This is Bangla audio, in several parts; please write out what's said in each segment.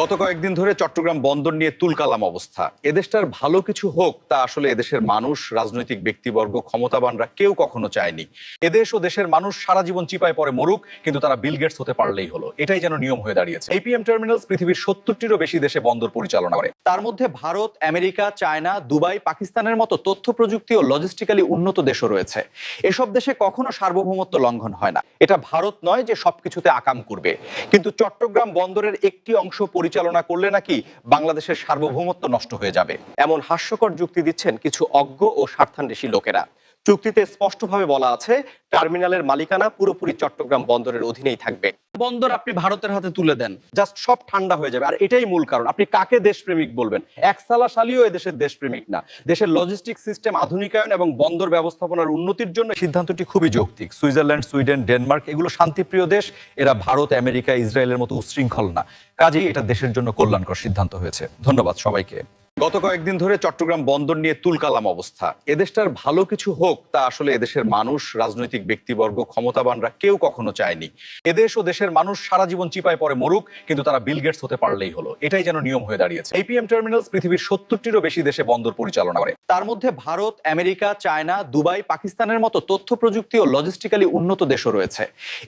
গত কয়েকদিন ধরে চট্টগ্রাম বন্দর নিয়ে তুলকালাম অবস্থা। এদেশটার ভালো কিছু হোক, তা আসলে এদেশের মানুষ, রাজনৈতিক ব্যক্তিবর্গ, ক্ষমতাবানরা কেউ কখনো চায়নি। এদেশ ও দেশের মানুষ সারা জীবন চিপায় পরে মরুক, কিন্তু তারা বিল গেটস হতে পারলেই হলো। এটাই যেন নিয়ম হয়ে দাঁড়িয়েছে। এপিএম টার্মিনালস পৃথিবীর সত্তরটিরও বেশি দেশে বন্দর পরিচালনা করে। তার মধ্যে ভারত, আমেরিকা, চায়না, দুবাই, পাকিস্তানের মতো তথ্য প্রযুক্তি ও লজিস্টিক্যালি উন্নত দেশও রয়েছে। এসব দেশে কখনো সার্বভৌমত্ব লঙ্ঘন হয় না। এটা ভারত নয় যে সবকিছুতে আকাম করবে। কিন্তু চট্টগ্রাম বন্দরের একটি অংশ পরিচালনা করলে নাকি বাংলাদেশের সার্বভৌমত্ব নষ্ট হয়ে যাবে? এমন হাস্যকর যুক্তি দিচ্ছেন কিছু অজ্ঞ ও স্বার্থান্বেষী লোকেরা। চুক্তিতে স্পষ্টভাবে বলা আছে, টার্মিনালের মালিকানা পুরোপুরি চট্টগ্রাম বন্দরের অধীনেই থাকবে। বন্দর আপনি ভারতের হাতে তুলে দেন জাস্ট সব ঠান্ডা হয়ে যাবে। আর এটাই মূল কারণ। আপনি কাকে দেশপ্রেমিক বলবেন? এক সালা সালিও এদেশের দেশপ্রেমিক না। দেশের লজিস্টিক সিস্টেম আধুনিকায়ন এবং বন্দর ব্যবস্থাপনার উন্নতির জন্য সিদ্ধান্তটি খুবই যৌক্তিক। সুইজারল্যান্ড, সুইডেন, ডেনমার্ক, এগুলো শান্তিপ্রিয় দেশ। এরা ভারত, আমেরিকা, ইসরায়েলের মতো উশৃঙ্খল না। কাজেই এটা দেশের জন্য কল্যাণকর সিদ্ধান্ত হয়েছে। ধন্যবাদ সবাইকে। গত কয়েকদিন ধরে চট্টগ্রাম বন্দর নিয়ে তুলকালাম অবস্থা। এদেশটার ভালো কিছু হোক, তা আসলে এদেশের মানুষ, রাজনৈতিক ব্যক্তিবর্গ, ক্ষমতাবানরা কেউ কখনো চায়নি। এদেশ ও দেশের মানুষ সারা জীবন চিপায় পরে মরুক, কিন্তু তারা বিল গেটস হতে পারলেই হলো। এটাই যেন নিয়ম হয়ে দাঁড়িয়েছে। এপিএম টার্মিনালস পৃথিবীর সত্তরটিরও বেশি দেশে বন্দর পরিচালনা করে। তার মধ্যে ভারত, আমেরিকা, চায়না, দুবাই, পাকিস্তানের মতো তথ্য প্রযুক্তি ও লজিস্টিক্যালি উন্নত দেশও রয়েছে।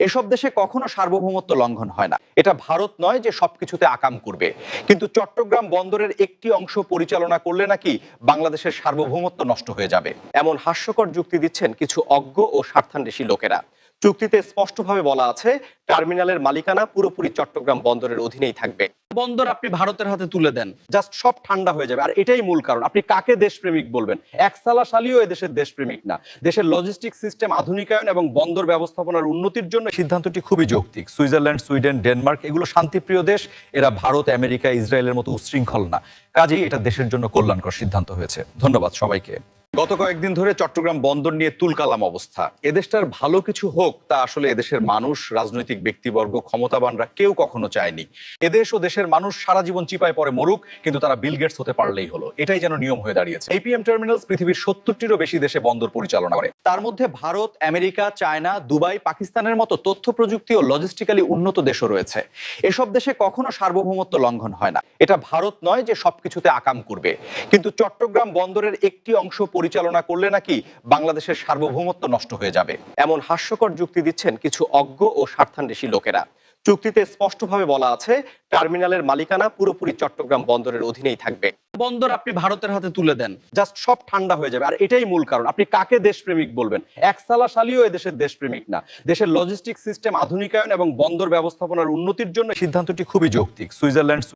এসব দেশে কখনো সার্বভৌমত্ব লঙ্ঘন হয় না। এটা ভারত নয় যে সবকিছুতে আকাম করবে। কিন্তু চট্টগ্রাম বন্দরের একটি অংশ পরিচালনা করলে নাকি বাংলাদেশের সার্বভৌমত্ব নষ্ট হয়ে যাবে? এমন হাস্যকর যুক্তি দিচ্ছেন কিছু অজ্ঞ ও স্বার্থান্বেষী লোকেরা। চুক্তিতে স্পষ্টভাবে বলা আছে টার্মিনালের মালিকানা পুরোপুরি চট্টগ্রাম বন্দরের অধীনেই থাকবে। বন্দর আপনি ভারতের হাতে তুলে দেন। জাস্ট সব ঠান্ডা হয়ে যাবে। আর এটাই মূল কারণ। আপনি কাকে দেশপ্রেমিক বলবেন? এক সালা সালিও এদেশের দেশপ্রেমিক না। দেশের লজিস্টিক সিস্টেম আধুনিকায়ন এবং বন্দর ব্যবস্থাপনার উন্নতির জন্য সিদ্ধান্তটি খুবই যৌক্তিক। সুইজারল্যান্ড সুইডেন ডেনমার্ক এগুলো শান্তিপ্রিয় দেশ। এরা ভারত আমেরিকা ইসরায়েলের মতো উশৃঙ্খল না। কাজেই এটা দেশের জন্য কল্যাণকর সিদ্ধান্ত হয়েছে। ধন্যবাদ সবাইকে। গত কয়েকদিন ধরে চট্টগ্রাম বন্দর নিয়ে তুলকালাম অবস্থা। এদেশটার ভালো কিছু হোক, তা আসলে এদেশের মানুষ, রাজনৈতিক ব্যক্তিবর্গ, ক্ষমতাবানরা কেউ কখনো চায়নি। এদেশ ও দেশের মানুষ সারা জীবন চিপায় পরে মরুক, কিন্তু তারা বিল গেটস হতে পারলেই হলো। এটাই যেন নিয়ম হয়ে দাঁড়িয়েছে। এপিএম টার্মিনালস পৃথিবীর সত্তরটিরও বেশি দেশে বন্দর পরিচালনা করে। তার মধ্যে ভারত, আমেরিকা, চায়না, দুবাই, পাকিস্তানের মতো তথ্য প্রযুক্তি ও লজিস্টিক্যালি উন্নত দেশও রয়েছে। এসব দেশে কখনো সার্বভৌমত্ব লঙ্ঘন হয় না। এটা ভারত নয় যে সবকিছুতে আকাম করবে। কিন্তু চট্টগ্রাম বন্দরের একটি অংশ পরিচালনা করলে নাকি বাংলাদেশের সার্বভৌমত্ব নষ্ট হয়ে যাবে? এমন হাস্যকর যুক্তি দিচ্ছেন কিছু অজ্ঞ ও স্বার্থান্বেষী লোকেরা। চুক্তিতে স্পষ্টভাবে বলা আছে টার্মিনালের মালিকানা পুরোপুরি চট্টগ্রাম বন্দরের অধীনেই থাকবে। বন্দর আপনি ভারতের হাতে তুলে দেন। জাস্ট সব ঠান্ডা হয়ে যাবে। আর এটাই মূল কারণ। আপনি কাকে দেশপ্রেমিক বলবেন? এক সালা সালিও এদেশের দেশপ্রেমিক না। দেশের লজিস্টিক সিস্টেম আধুনিকায়ন এবং বন্দর ব্যবস্থাপনার উন্নতির জন্য সিদ্ধান্তটি খুবই যৌক্তিক। সুইজারল্যান্ড